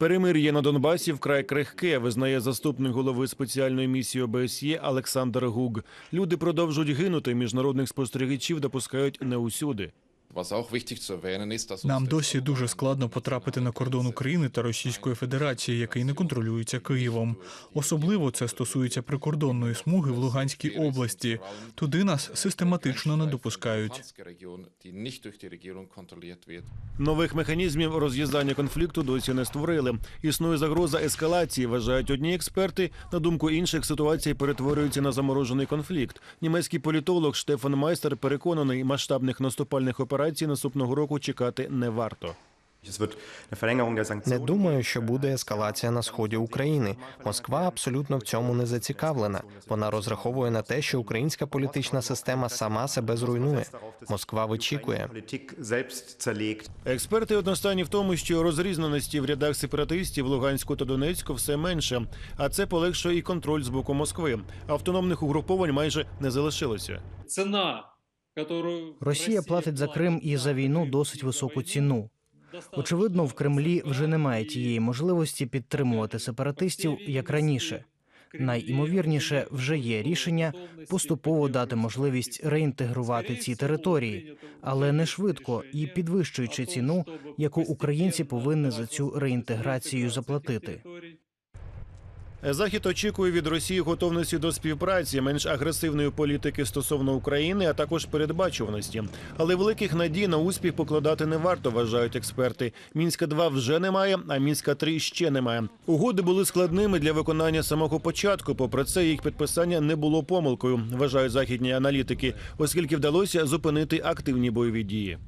Перемир'я на Донбасі вкрай крихке, визнає заступник голови спеціальної місії ОБСЄ Олександр Гуг. Люди продовжують гинути. Міжнародних спостерігачів допускають не усюди. Нам досі дуже складно потрапити на кордон України та Російської Федерації, який не контролюється Києвом. Особливо це стосується прикордонної смуги в Луганській області. Туди нас систематично не допускають. Нових механізмів роз'їздання конфлікту досі не створили. Існує загроза ескалації, вважають одні експерти. На думку інших, ситуація перетворюється на заморожений конфлікт. Німецький політолог Штефан Майстер переконаний, масштабних наступальних операцій наступного року чекати не варто. Не думаю, що буде ескалація на сході України. Москва абсолютно в цьому не зацікавлена. Вона розраховує на те, що українська політична система сама себе зруйнує. Москва вичікує. Експерти одностайні в тому, що розрізненості в рядах сепаратистів Луганську та Донецьку все менше, а це полегшує і контроль з боку Москви. Автономних угруповань майже не залишилося. Ціна, Росія платить за Крим і за війну досить високу ціну. Очевидно, в Кремлі вже немає тієї можливості підтримувати сепаратистів як раніше. Найімовірніше вже є рішення поступово дати можливість реінтегрувати ці території, але не швидко і підвищуючи ціну, яку українці повинні за цю реінтеграцію заплатити. Захід очікує від Росії готовності до співпраці, менш агресивної політики стосовно України, а також передбачуваності. Але великих надій на успіх покладати не варто, вважають експерти. Мінська 2 вже немає, а мінська 3 ще немає. Угоди були складними для виконання самого початку. Попри це, їх підписання не було помилкою, вважають західні аналітики, оскільки вдалося зупинити активні бойові дії.